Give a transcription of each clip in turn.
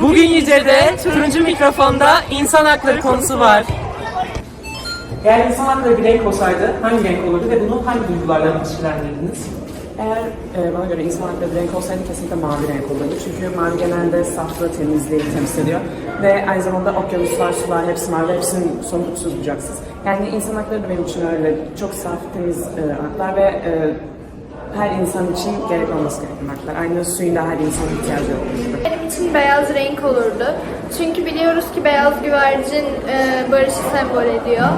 Bugün Yüce'de turuncu mikrofonda insan hakları konusu var. Eğer insan hakları bir renk olsaydı hangi renk olurdu ve bunu hangi duygularla ilişkilendirirdiniz? Eğer e, bana göre insan hakları bir renk olsaydı kesinlikle mavi renk olurdu. Çünkü mavi genelde saflığı, temizliği temsil ediyor. Ve aynı zamanda okyanuslar, sular hepsi mavi, hepsinin sonu uçsuz bucaksız. Yani insan hakları da benim için öyle çok saf, temiz e, haklar ve e, her insan için gerekli olması gereken haklar. Aynı suyun da her insanın ihtiyacı olduğu Benim için beyaz renk olurdu. Çünkü biliyoruz ki beyaz güvercin e, barışı sembol ediyor.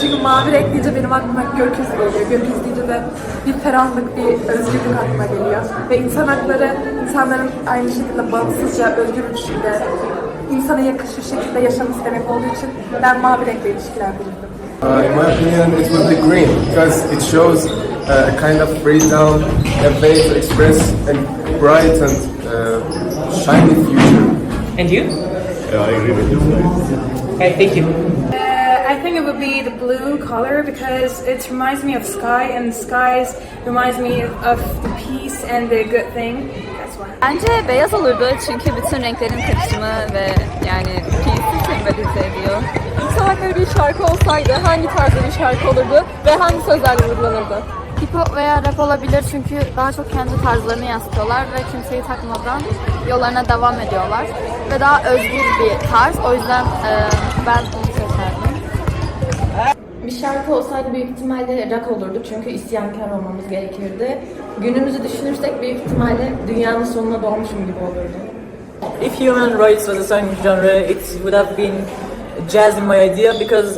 Çünkü mavi renk deyince benim aklıma gökyüzü geliyor. Gökyüzü deyince de bir ferahlık, bir özgürlük aklıma geliyor. Ve insan hakları insanların aynı şekilde bağımsızca, özgür bir şekilde, insana yakışır şekilde yaşaması demek olduğu için ben mavi renkle ilişkilendirirdim. Uh, in my opinion, it would be green because it shows uh, a kind of freedom, a way to express a bright and uh, shiny future. And you? Yeah, I agree with you. Okay, thank you. Uh, I think it would be the blue color because it reminds me of sky, and skies reminds me of the peace and the good thing. That's why. Bence beyaz olurdu çünkü bütün renklerin karışımı ve yani peace'i sembolize ediyor. İnsan hakları bir şarkı olsaydı hangi tarzda bir şarkı olurdu ve hangi sözlerle vurgulanırdı? Hip hop veya rap olabilir çünkü daha çok kendi tarzlarını yansıtıyorlar ve kimseyi takmadan yollarına devam ediyorlar. Ve daha özgür bir tarz. O yüzden e, ben onu seçerdim. Bir şarkı olsaydı büyük ihtimalle rock olurdu çünkü isyankar olmamız gerekirdi. Günümüzü düşünürsek büyük ihtimalle dünyanın sonuna doğmuşum gibi olurdu. If human rights was a song genre, it would have been jazz in my idea because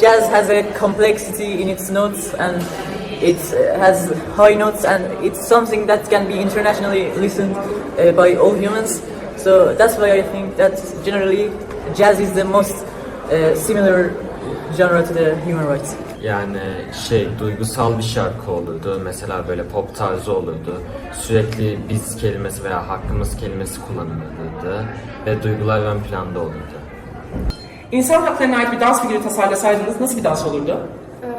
jazz has a complexity in its notes and it uh, has high notes and it's something that can be internationally listened uh, by all humans. So that's why I think that generally jazz is the most uh, similar genre to the human rights. Yani şey duygusal bir şarkı olurdu. Mesela böyle pop tarzı olurdu. Sürekli biz kelimesi veya hakkımız kelimesi kullanılırdı ve duygular ön planda olurdu. İnsan haklarına ait bir dans figürü tasarlasaydınız nasıl bir dans olurdu?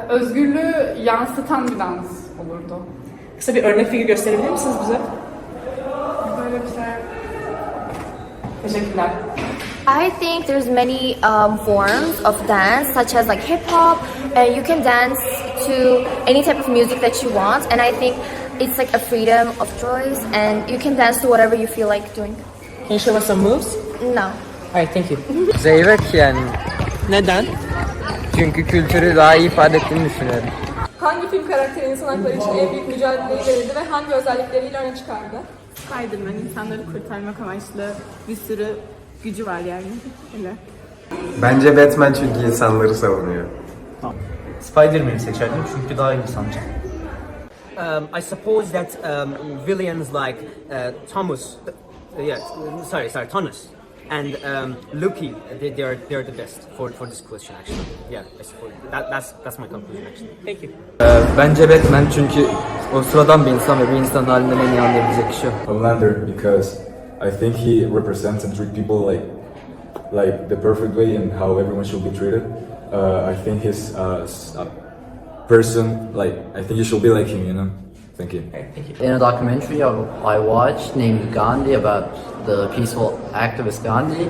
özgürlüğü yansıtan bir dans olurdu. Kısa bir örnek figür gösterebilir misiniz bize? Böyle bir şey. Teşekkürler. I think there's many um, forms of dance, such as like hip hop, and you can dance to any type of music that you want. And I think it's like a freedom of choice, and you can dance to whatever you feel like doing. Can you show us some moves? No. Alright, thank you. Zeybek yani. Neden? Çünkü kültürü daha iyi ifade ettiğini düşünüyorum. Hangi film karakteri insan hakları için en büyük mücadeleyi verirdi ve hangi özellikleriyle öne çıkardı? Spiderman insanları kurtarmak amaçlı bir sürü gücü var yani. Öyle. Bence Batman çünkü insanları savunuyor. Spider-Man'i seçerdim çünkü daha insancıl. Um, I suppose that um, villains like uh, Thomas, uh, yeah, sorry, sorry, Thomas, and um, Loki, they, they're they're the best for for this question actually. Yeah, I suppose that, that's that's my conclusion actually. Thank you. Bence Batman çünkü o sıradan bir insan ve bir insan halinden en iyi anlayabilecek kişi o. Homelander because I think he represents and treats people like like the perfect way and how everyone should be treated. Uh, I think he's uh, s- a person like I think you should be like him, you know. Thank you. In a documentary I watched named Gandhi about the peaceful activist Gandhi,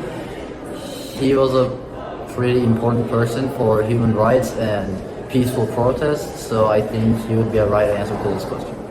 he was a pretty important person for human rights and peaceful protests, so I think he would be a right answer to this question.